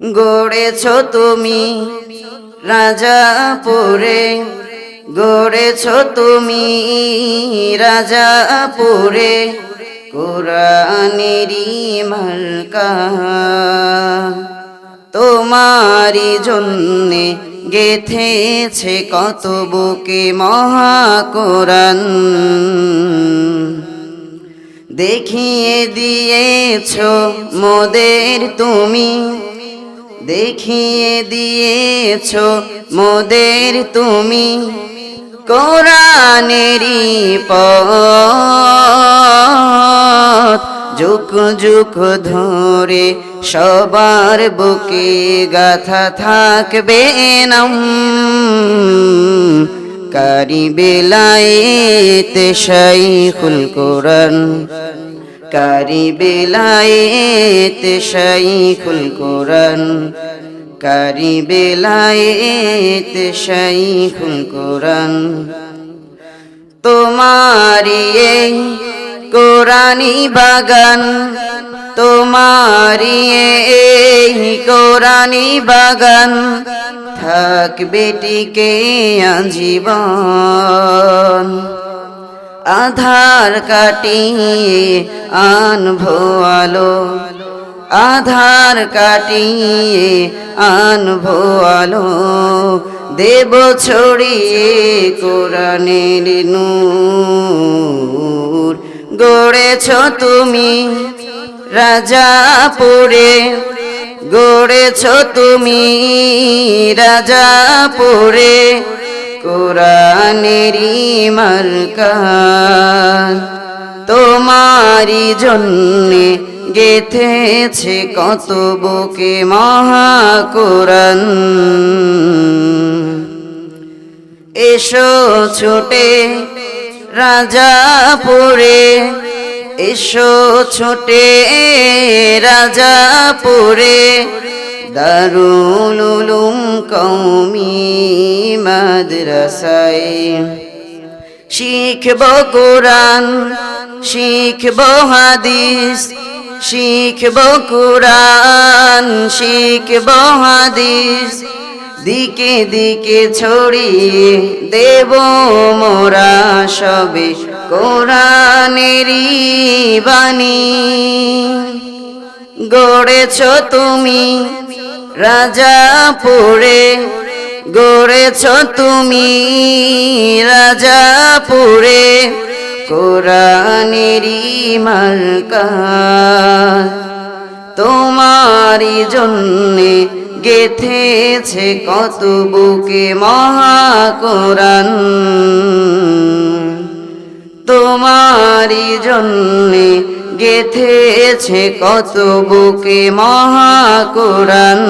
গড়েছ তুমি রাজাপুরে গড়েছ তুমি রাজাপুরে কোরআনেরই মার্কা তোমারি জন্যে গেথেছে কত বুকে মহাকোরআন। দেখিয়ে দিয়েছ মোদের তুমি দেখিয়ে দিয়েছ মোদের তুমি কোরআনেরই যুগ যুগ ধরে সবার বুকে গাথা থাকবে নাম। কারি বেলায়েতে শাইখুল কোরআন। কারি বেলায়েতে শাইখুল কোরআন কারি বেলায়েতে শাইখুল কোরআন। তোমারি এই কোরআনি বাগান তোমারি এই কোরআনি বাগান। থাকবে টিকে আজীবন। আধার কাটিয়ে আনভো আলো। আধার কাটিয়ে আনভো আলো। দেব ছড়িয়ে কোরআনের নূর। গড়েছ তুমি রাজাপুরে। গড়েছ তুমি রাজাপুরে। কোরআনেরই মার্কান তোমারি জন্যে গেথেছে কত বুকে মহাকোরআন। এসো ছোটে রাজাপুরে এসো ছোটে রাজাপুরে দারুল কৌমি মাদ্রাসায় শিখব কোরআন, শিখব হাদিস, শিখব কোরআন, শিখব হাদিস। দিকে দিকে ছড়িয়ে দেব মোরা সবে কোরআনেরই বাণী। গড়েছ তুমি রাজাপুরে গড়েছ তুমি রাজাপুরে, কোরআনেরই মার্কা তোমারি জন্যে গেথেছে কত বুকে মহাকোরআন। তোমারি জন্যে গেথেছে কত বুকে মহাকোরআন।